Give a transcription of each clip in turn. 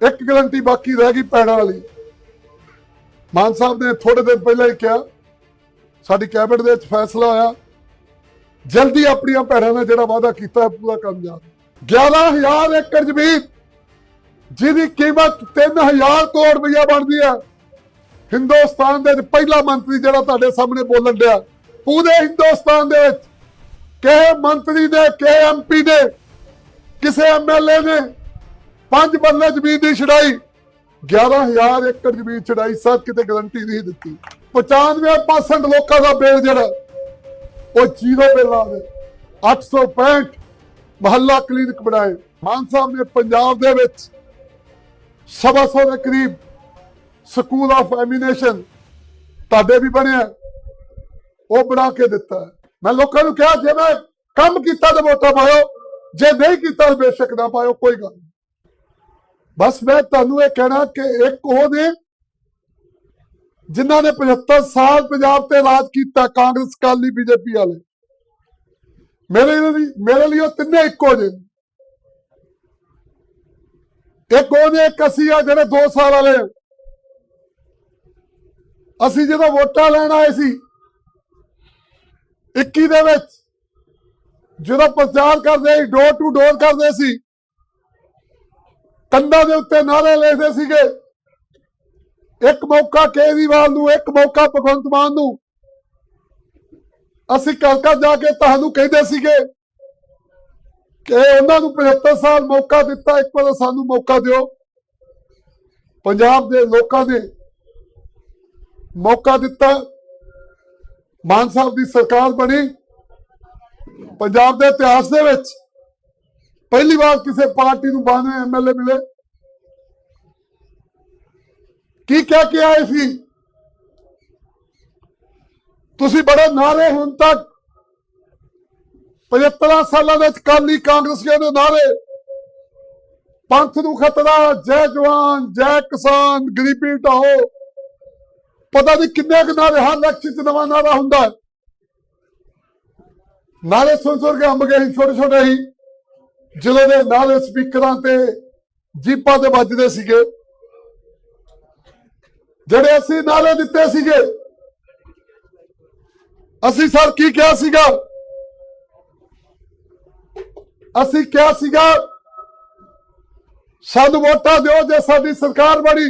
ਇੱਕ ਗਰੰਟੀ ਬਾਕੀ ਰਹਿ ਗਈ ਪੈਣਾ ਵਾਲੀ। ਮਾਨ ਸਾਹਿਬ ਨੇ ਥੋੜੇ ਦਿਨ ਪਹਿਲਾਂ ਹੀ ਕਿਹਾ, ਸਾਡੀ ਕੈਬਨਿਟ ਦੇ ਵਿੱਚ ਫੈਸਲਾ ਹੋਇਆ ਜਲਦੀ ਆਪਣੀਆਂ ਭੈਣਾਂ ਨਾਲ ਜਿਹੜਾ ਵਾਅਦਾ ਕੀਤਾ ਹੈ, ਪੂਰਾ ਕੰਮ ਜਾ 11000 ਏਕੜ ਜ਼ਮੀਨ, ਜਿਹਦੀ ਕੀਮਤ 3000 ਕਰੋੜ ਰੁਪਇਆ ਬਣਦੀ ਹੈ। ਹਿੰਦੁਸਤਾਨ ਦੇ ਪਹਿਲਾ ਮੰਤਰੀ ਜਿਹੜਾ ਤੁਹਾਡੇ ਸਾਹਮਣੇ ਬੋਲਣ ਡਿਆ, ਪੂਰੇ ਹਿੰਦੁਸਤਾਨ ਦੇ ਵਿੱਚ। ਕਿਸੇ ਮੰਤਰੀ ਨੇ, ਕਿਸੇ ਐਮਪੀ ਨੇ, ਕਿਸੇ ਐਮਐਲਏ ਨੇ ਪੰਜ ਬੱਲੇ ਜ਼ਮੀਨ ਦੀ ਛੜਾਈ 11000 ਏਕੜ ਜ਼ਮੀਨ ਛੜਾਈ ਸਭ ਕਿਤੇ ਗਰੰਟੀ ਨਹੀਂ ਦਿੱਤੀ। 95% ਲੋਕਾਂ ਦਾ ਬਿੱਲ ਜਿਹੜਾ, ਉਹ ਜ਼ੀਰੋ ਬਿੱਲ ਆ ਗਏ 865 ਮਹੱਲਾ ਕਲੀਨਿਕ ਬਣਾਏ। ਮਾਨ ਸਾਹਿਬ ਨੇ ਪੰਜਾਬ ਦੇ ਵਿੱਚ ਸਵਾ ਸੌ ਦੇ ਕਰੀਬ ਸਕੂਲ ਆਫ ਐਮੀਨੇਸ਼ਨ ਤੁਹਾਡੇ ਵੀ ਬਣਿਆ। ਉਹ ਬਣਾ ਕੇ ਦਿੱਤਾ। ਮੈਂ ਲੋਕਾਂ ਨੂੰ ਕਿਹਾ, ਜੇ ਮੈਂ ਕੰਮ ਕੀਤਾ ਤਾਂ ਵੋਟਾਂ ਪਾਇਓ, ਜੇ ਨਹੀਂ ਕੀਤਾ ਤਾਂ ਬੇਸ਼ੱਕ ਨਾ ਪਾਇਓ, ਕੋਈ ਗੱਲ ਨਹੀਂ ਬਸ ਮੈਂ ਤੁਹਾਨੂੰ ਇਹ ਕਹਿਣਾ ਕਿ ਇੱਕ ਉਹ ਨੇ ਜਿਨ੍ਹਾਂ ਨੇ 75 ਸਾਲ ਪੰਜਾਬ ਤੇ ਰਾਜ ਕੀਤਾ, ਕਾਂਗਰਸ ਕਾਲੀ ਬੀਜੇਪੀ ਵਾਲੇ ਮੇਰੇ ਲਈ ਮੇਰੇ ਲਈ ਉਹ ਤਿੰਨੇ ਇੱਕੋ ਜਿਹੇ ਨੇ। ਇੱਕ ਉਹ ਨੇ, ਇੱਕ ਅਸੀਂ ਆ ਜਿਹੜੇ 2 ਸਾਲ ਵਾਲੇ ਆ। ਅਸੀਂ ਜਦੋਂ ਵੋਟਾਂ ਲੈਣ ਆਏ ਸੀ 21 ਦੇ ਵਿੱਚ, ਜਦੋਂ ਪ੍ਰਚਾਰ ਕਰਦੇ ਸੀ ਡੋਰ ਟੂ ਡੋਰ ਕਰਦੇ ਸੀ ਕੰਧਾਂ ਦੇ ਉੱਤੇ ਨਾਰੇ ਲਿਖਦੇ ਸੀਗੇ। ਇੱਕ ਮੌਕਾ ਕੇਜਰੀਵਾਲ ਨੂੰ, ਇੱਕ ਮੌਕਾ ਭਗਵੰਤ ਮਾਨ ਨੂੰ। ਅਸੀਂ ਕਲਕਾ ਜਾ ਕੇ ਤੁਹਾਨੂੰ ਕਹਿੰਦੇ ਸੀਗੇ ਕਿ ਉਹਨਾਂ ਨੂੰ 75 ਸਾਲ ਮੌਕਾ ਦਿੱਤਾ, ਇੱਕ ਵਾਰ ਸਾਨੂੰ ਮੌਕਾ ਦਿਓ। ਪੰਜਾਬ ਦੇ ਲੋਕਾਂ ਨੇ ਮੌਕਾ ਦਿੱਤਾ। ਮਾਨ ਸਾਹਿਬ ਦੀ ਸਰਕਾਰ ਬਣੀ। ਪੰਜਾਬ ਦੇ ਇਤਿਹਾਸ ਦੇ ਵਿੱਚ ਪਹਿਲੀ ਵਾਰ ਕਿਸੇ ਪਾਰਟੀ ਨੂੰ 92 ਐਮਐਲਏ ਮਿਲੇ। ਕੀ ਕਹਿ ਕੇ ਆਏ ਸੀ? ਤੁਸੀਂ ਬੜੇ ਨਾਰੇ ਹੁਣ ਤੱਕ। 75 ਸਾਲਾਂ ਦੇ ਵਿੱਚ ਕਾਲੀ ਕਾਂਗਰਸੀਆਂ ਦੇ ਨਾਰੇ। ਪੰਥ ਨੂੰ ਖਤਰਾ, ਜੈ ਜਵਾਨ, ਜੈ ਕਿਸਾਨ, ਗਰੀਬੀ ਢਾਓ ਪਤਾ ਨਹੀਂ ਕਿੰਨੇ ਕੁ ਨਾਰੇ, ਹਰ ਇਲੈਕਸ਼ਨ ਚ ਨਵਾਂ ਨਾਰਾ ਹੁੰਦਾ। ਹੈ ਨਾਰੇ ਸੁਣ ਸੁਣ ਕੇ ਅੰਬ ਗਏ ਸੀ ਛੋਟੇ ਛੋਟੇ ਹੀ ਜਦੋਂ ਦੇ ਨਾਲੇ ਸਪੀਕਰਾਂ ਤੇ ਜੀਪਾਂ ਤੇ ਵੱਜਦੇ ਸੀਗੇ। ਜਿਹੜੇ ਅਸੀਂ ਨਾਰੇ ਦਿੱਤੇ ਸੀਗੇ, ਅਸੀਂ ਸਰ ਕੀ ਕਿਹਾ ਸੀਗਾ? ਅਸੀਂ ਕਿਹਾ ਸੀਗਾ, ਸਾਨੂੰ ਵੋਟਾਂ ਦਿਓ ਜੇ ਸਾਡੀ ਸਰਕਾਰ ਬਣੀ।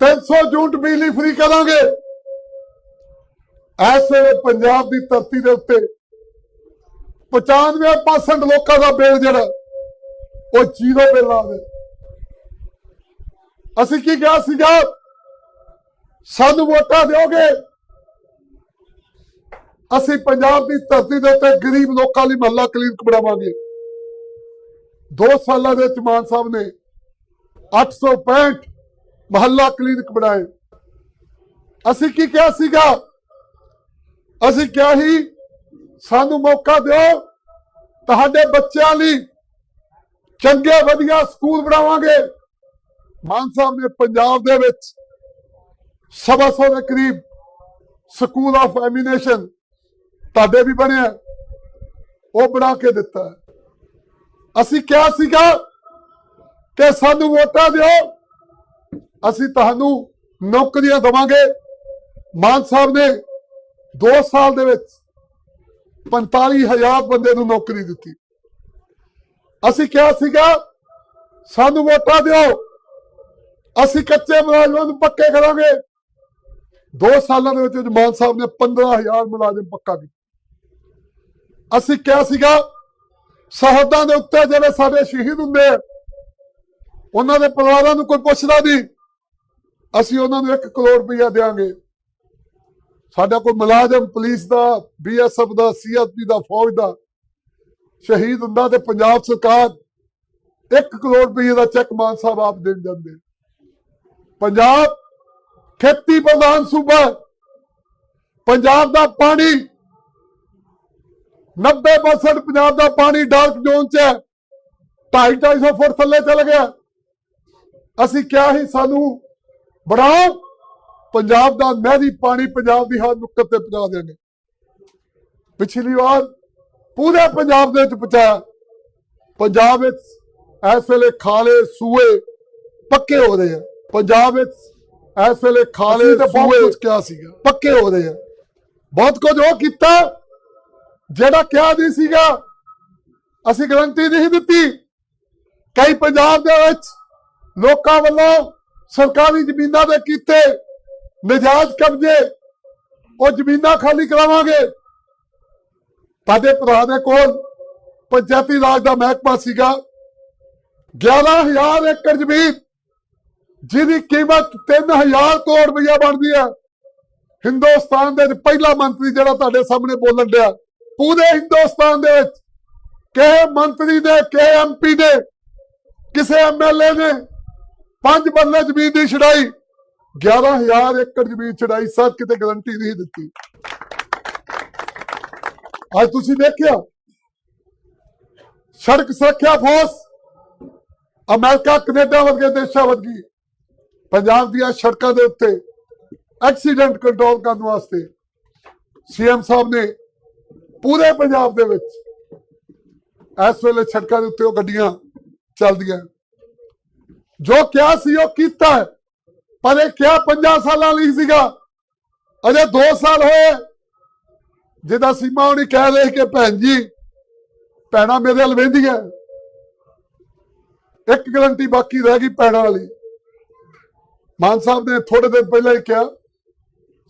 300 ਯੂਨਿਟ ਬਿਜਲੀ ਫ੍ਰੀ ਕਰਾਂਗੇ। ਐਸੇ ਪੰਜਾਬ ਦੀ ਧਰਤੀ ਦੇ ਉੱਤੇ 95% ਲੋਕਾਂ ਦਾ ਬਿੱਲ ਜਿਹੜਾ, ਉਹ ਜ਼ੀਰੋ ਬਿੱਲ ਆ ਗਏ ਅਸੀਂ ਕੀ ਕਿਹਾ ਸੀਗਾ? ਸਾਨੂੰ ਵੋਟਾਂ ਦਿਓਗੇ। ਅਸੀਂ ਪੰਜਾਬ ਦੀ ਧਰਤੀ ਦੇ ਉੱਤੇ ਗਰੀਬ ਲੋਕਾਂ ਲਈ ਮਹੱਲਾ ਕਲੀਨਿਕ ਬਣਾਵਾਂਗੇ। 2 ਸਾਲਾਂ ਦੇ ਵਿੱਚ ਮਾਨ ਸਾਹਿਬ ਨੇ 865 ਮਹੱਲਾ ਕਲੀਨਿਕ ਬਣਾਏ। ਅਸੀਂ ਕੀ ਕਿਹਾ ਸੀਗਾ? ਅਸੀਂ ਕਿਹਾ ਹੀ ਸਾਨੂੰ ਮੌਕਾ ਦਿਓ। ਤੁਹਾਡੇ ਬੱਚਿਆਂ ਲਈ ਚੰਗੇ, ਵਧੀਆ ਸਕੂਲ ਬਣਾਵਾਂਗੇ। ਮਾਨ ਸਾਹਿਬ ਨੇ ਪੰਜਾਬ ਦੇ ਵਿੱਚ ਸਵਾ ਸੌ ਦੇ ਕਰੀਬ ਸਕੂਲ ਆਫ ਐਮੀਨੇਸ਼ਨ ਤੁਹਾਡੇ ਵੀ ਬਣਿਆ। ਉਹ ਬਣਾ ਕੇ ਦਿੱਤਾ। ਅਸੀਂ ਕਿਹਾ ਸੀਗਾ ਕਿ ਸਾਨੂੰ ਵੋਟਾਂ ਦਿਓ। ਅਸੀਂ ਤੁਹਾਨੂੰ ਨੌਕਰੀਆਂ ਦਵਾਂਗੇ। ਮਾਨ ਸਾਹਿਬ ਨੇ 2 ਸਾਲ ਦੇ ਵਿੱਚ 45000 ਬੰਦੇ ਨੂੰ ਨੌਕਰੀ ਦਿੱਤੀ। ਅਸੀਂ ਕਿਹਾ ਸੀਗਾ, ਸਾਨੂੰ ਵੋਟਾਂ ਦਿਓ। ਅਸੀਂ ਕੱਚੇ ਮੁਲਾਜ਼ਮਾਂ ਨੂੰ ਪੱਕੇ ਕਰਾਂਗੇ। 2 ਸਾਲਾਂ ਦੇ ਵਿੱਚ ਮਾਨ ਸਾਹਿਬ ਨੇ 15000 ਮੁਲਾਜ਼ਮ ਪੱਕਾ ਕੀਤਾ। ਅਸੀਂ ਕਿਹਾ ਸੀਗਾ, ਸਰਹੱਦਾਂ ਦੇ ਉੱਤੇ ਜਿਹੜੇ ਸਾਡੇ ਸ਼ਹੀਦ ਹੁੰਦੇ ਆ, ਉਹਨਾਂ ਦੇ ਪਰਿਵਾਰਾਂ ਨੂੰ ਕੋਈ ਪੁੱਛਦਾ ਨਹੀਂ। ਅਸੀਂ ਉਹਨਾਂ ਨੂੰ 1 ਕਰੋੜ ਰੁਪਇਆ ਦੇਵਾਂਗੇ ਸਾਡਾ ਕੋਈ ਮੁਲਾਜ਼ਮ ਪੁਲਿਸ ਦਾ ਬੀਐਸਐਫ ਦਾ ਸੀਐਸਪੀ ਦਾ, ਫੌਜ ਦਾ ਸ਼ਹੀਦ ਹੁੰਦਾ ਤੇ ਪੰਜਾਬ ਸਰਕਾਰ 1 ਕਰੋੜ ਰੁਪਏ ਦਾ ਚੈੱਕ ਮਾਨ ਸਾਹਿਬ ਆਪ ਦੇਣ ਜਾਂਦੇ ਪੰਜਾਬ ਖੇਤੀ ਪ੍ਰਧਾਨ ਸੂਬਾ ਪੰਜਾਬ ਦਾ ਪਾਣੀ 90% ਪੰਜਾਬ ਦਾ ਪਾਣੀ ਡਾਰਕ ਜ਼ੋਨ 'ਚ ਹੈ। 250 ਫੁੱਟ ਥੱਲੇ ਚਲ ਗਿਆ। ਅਸੀਂ ਕਿਹਾ ਸੀ ਸਾਨੂੰ ਬਣਾਓ। ਪੰਜਾਬ ਦਾ ਨਹਿਰੀ ਪਾਣੀ ਪੰਜਾਬ ਦੀ ਹਰ ਨੁੱਕਰ ਤੇ ਪਹੁੰਚਾ ਦੇਣਗੇ। ਪਿਛਲੀ ਵਾਰ ਪੂਰੇ ਪੰਜਾਬ ਦੇ ਵਿੱਚ ਪਹੁੰਚਾਇਆ। ਪੰਜਾਬ ਵਿੱਚ ਇਸ ਵੇਲੇ ਖਾਲੇ ਸੂਏ ਪੱਕੇ ਹੋ ਰਹੇ ਆ। ਪੰਜਾਬ ਵਿੱਚ ਇਸ ਵੇਲੇ ਖਾਲੇ ਤਾਂ ਬਹੁਤ ਸੂਏ ਕੁਝ ਕਿਹਾ ਸੀਗਾ। ਪੱਕੇ ਹੋ ਰਹੇ ਆ। ਬਹੁਤ ਕੁਝ ਉਹ ਕੀਤਾ ਜਿਹੜਾ ਕਿਹਾ ਨਹੀਂ ਸੀਗਾ ਅਸੀਂ ਗਰੰਟੀ ਨਹੀਂ ਦਿੱਤੀ। ਕਈ ਪੰਜਾਬ ਦੇ ਵਿੱਚ ਲੋਕਾਂ ਵੱਲੋਂ ਸਰਕਾਰੀ ਜ਼ਮੀਨਾਂ ਦੇ ਕੀਤੇ ਨਜਾਇਜ਼ ਕਬਜ਼ੇ। ਉਹ ਜ਼ਮੀਨਾਂ ਖਾਲੀ ਕਰਾਵਾਂਗੇ। ਤੁਹਾਡੇ ਭਰਾ ਦੇ ਕੋਲ ਪੰਚਾਇਤੀ ਰਾਜ ਦਾ ਮਹਿਕਮਾ ਸੀਗਾ। 11000 ਏਕੜ ਜ਼ਮੀਨ, ਜਿਹਦੀ ਕੀਮਤ 3000 ਕਰੋੜ ਰੁਪਇਆ ਬਣਦੀ ਹੈ। ਹਿੰਦੁਸਤਾਨ ਦੇ ਪਹਿਲਾ ਮੰਤਰੀ ਜਿਹੜਾ ਤੁਹਾਡੇ ਸਾਹਮਣੇ ਬੋਲਣ ਡਿਆ। ਪੂਰੇ ਹਿੰਦੁਸਤਾਨ ਦੇ ਵਿੱਚ ਕਿਸੇ ਮੰਤਰੀ ਨੇ, ਕਿਸੇ ਐਮਪੀ ਨੇ, ਕਿਸੇ ਐਮਐਲਏ ਨੇ ਪੰਜ ਬੰਦੇ ਜ਼ਮੀਨ ਦੀ ਛੜਾਈ 11000 ਏਕੜ ਜ਼ਮੀਨ ਛੜਾਈ ਸਰ ਕਿਤੇ ਗਰੰਟੀ ਨਹੀਂ ਦਿੱਤੀ ਅੱਜ ਤੁਸੀਂ ਦੇਖਿਆ ਸੜਕ ਸੁਰੱਖਿਆ ਫੋਰਸ ਅਮਰੀਕਾ, ਕੈਨੇਡਾ ਵਰਗੇ ਦੇਸ਼ਾਂ ਵਰਗੀ ਪੰਜਾਬ ਦੀਆਂ ਸੜਕਾਂ ਦੇ ਉੱਤੇ ਐਕਸੀਡੈਂਟ ਕੰਟਰੋਲ ਕਰਨ ਵਾਸਤੇ ਸੀਐਮ ਸਾਹਿਬ ਨੇ ਪੂਰੇ ਪੰਜਾਬ ਦੇ ਵਿੱਚ ਇਸ ਵੇਲੇ ਸੜਕਾਂ ਦੇ ਉੱਤੇ ਉਹ ਗੱਡੀਆਂ ਚੱਲਦੀਆਂ ਜੋ ਕਿਹਾ ਸੀ ਉਹ ਕੀਤਾ ਹੈ। ਪਰ ਇਹ ਕਿਹਾ 50 ਸਾਲਾਂ ਲਈ ਸੀਗਾ। ਅਜੇ 2 ਸਾਲ ਹੋਏ। ਜਿਹਦਾ ਸੀਮਾ ਉਹਨੇ ਕਹਿ ਰਹੇ ਕਿ, ਭੈਣ ਜੀ, ਭੈਣਾਂ ਮੇਰੇ ਵੱਲ ਵੇਂਦੀਆਂ। ਇੱਕ ਗਰੰਟੀ ਬਾਕੀ ਰਹਿ ਗਈ ਭੈਣਾਂ ਵਾਲੀ। ਮਾਨ ਸਾਹਿਬ ਨੇ ਥੋੜੇ ਦਿਨ ਪਹਿਲਾਂ ਹੀ ਕਿਹਾ,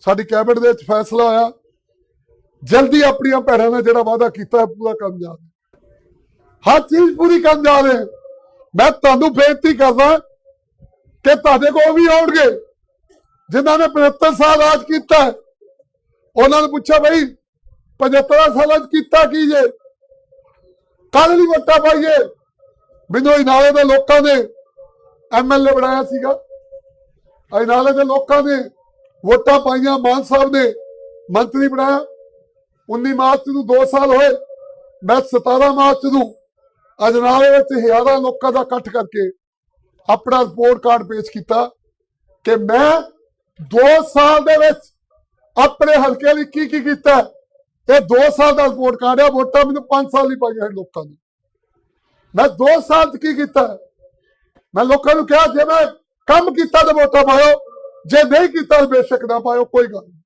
ਸਾਡੀ ਕੈਬਨਿਟ ਦੇ ਵਿੱਚ ਫੈਸਲਾ ਹੋਇਆ ਜਲਦੀ ਆਪਣੀਆਂ ਭੈਣਾਂ ਨਾਲ ਜਿਹੜਾ ਵਾਅਦਾ ਕੀਤਾ ਹੈ, ਪੂਰਾ ਕਰਨ ਜਾ ਰਹੇ। ਹਰ ਚੀਜ਼ ਪੂਰੀ ਕਰਨ ਜਾ ਰਹੇ। ਮੈਂ ਤੁਹਾਨੂੰ ਬੇਨਤੀ ਕਰਦਾ ਕਿ ਤੁਹਾਡੇ ਕੋਲ ਵੀ ਆਉਣਗੇ। ਜਿਨ੍ਹਾਂ ਨੇ 75 ਸਾਲ ਰਾਜ ਕੀਤਾ ਉਹਨਾਂ ਨੂੰ ਪੁੱਛਿਆ, ਬਈ 75 ਸਾਲਾਂ ਚ ਕੀਤਾ ਕੀ ਜੇ? ਕੱਲ ਨਹੀਂ ਵੋਟਾਂ ਪਾਈਏ। ਮੈਨੂੰ ਇਨਾਲੇ ਦੇ ਲੋਕਾਂ ਨੇ ਐਮਐਲਏ ਬਣਾਇਆ ਸੀਗਾ। ਇਨਾਲੇ ਦੇ ਲੋਕਾਂ ਨੇ ਵੋਟਾਂ ਪਾਈਆਂ, ਮਾਨ ਸਾਹਿਬ ਨੇ ਮੰਤਰੀ ਬਣਾਇਆ। 19 ਮਾਰਚ ਨੂੰ 2 ਸਾਲ ਹੋਏ, ਮੈਂ 17 ਮਾਰਚ ਨੂੰ ਅਜਨਾਲੇ ਵਿੱਚ ਹਜ਼ਾਰਾਂ ਲੋਕਾਂ ਦਾ ਇਕੱਠ ਕਰਕੇ ਆਪਣਾ ਰਿਪੋਰਟ ਕਾਰਡ ਪੇਸ਼ ਕੀਤਾ ਕਿ ਮੈਂ 2 ਸਾਲ ਦੇ ਵਿੱਚ ਆਪਣੇ ਹਲਕੇ ਲਈ ਕੀ ਕੀ ਕੀਤਾ? ਇਹ 2 ਸਾਲ ਦਾ ਰਿਪੋਰਟ ਕਾਰਡ ਹੈ ਵੋਟਾਂ ਮੈਨੂੰ 5 ਸਾਲ ਨਹੀਂ ਪਾਈਆਂ ਲੋਕਾਂ ਨੇ। ਮੈਂ 2 ਸਾਲ ਚ ਕੀ ਕੀਤਾ? ਮੈਂ ਲੋਕਾਂ ਨੂੰ ਕਿਹਾ, ਜੇ ਮੈਂ ਕੰਮ ਕੀਤਾ ਤਾਂ ਵੋਟਾਂ ਪਾਇਓ, ਜੇ ਨਹੀਂ ਕੀਤਾ ਤਾਂ ਬੇਸ਼ੱਕ ਨਾ ਪਾਇਓ, ਕੋਈ ਗੱਲ ਨਹੀਂ।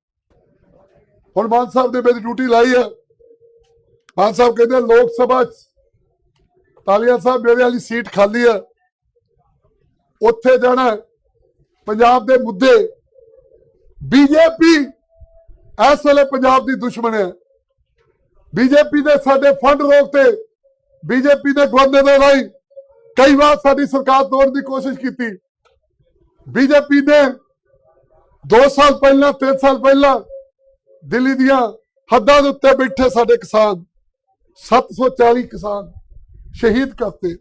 ਹੁਣ ਮਾਨ ਸਾਹਿਬ ਨੇ ਮੇਰੀ ਡਿਊਟੀ ਲਾਈ ਹੈ ਮਾਨ ਸਾਹਿਬ ਕਹਿੰਦੇ ਲੋਕ ਸਭਾ ਚ ਤਾਲੀਆ ਸਾਹਿਬ ਮੇਰੇ ਵਾਲੀ ਸੀਟ ਖਾਲੀ ਹੈ ਉੱਥੇ ਜਾਣਾ ਪੰਜਾਬ ਦੇ ਮੁੱਦੇ। ਬੀਜੇਪੀ ਇਸ ਵੇਲੇ ਪੰਜਾਬ ਦੀ ਦੁਸ਼ਮਣ ਹੈ। ਬੀਜੇਪੀ ਨੇ ਸਾਡੇ ਫੰਡ ਰੋਕਤੇ ਬੀਜੇਪੀ ਨੇ ਗਵਰਨਰ ਦੇ ਰਾਹੀਂ ਕਈ ਵਾਰ ਸਾਡੀ ਸਰਕਾਰ ਤੋੜਨ ਦੀ ਕੋਸ਼ਿਸ਼ ਕੀਤੀ। ਬੀਜੇਪੀ ਨੇ 2 ਸਾਲ ਪਹਿਲਾਂ 3 ਸਾਲ ਪਹਿਲਾਂ ਦਿੱਲੀ ਦੀਆਂ ਹੱਦਾਂ ਦੇ ਉੱਤੇ ਬੈਠੇ ਸਾਡੇ ਕਿਸਾਨ 740 ਕਿਸਾਨ ਸ਼ਹੀਦ ਕਰਤੇ।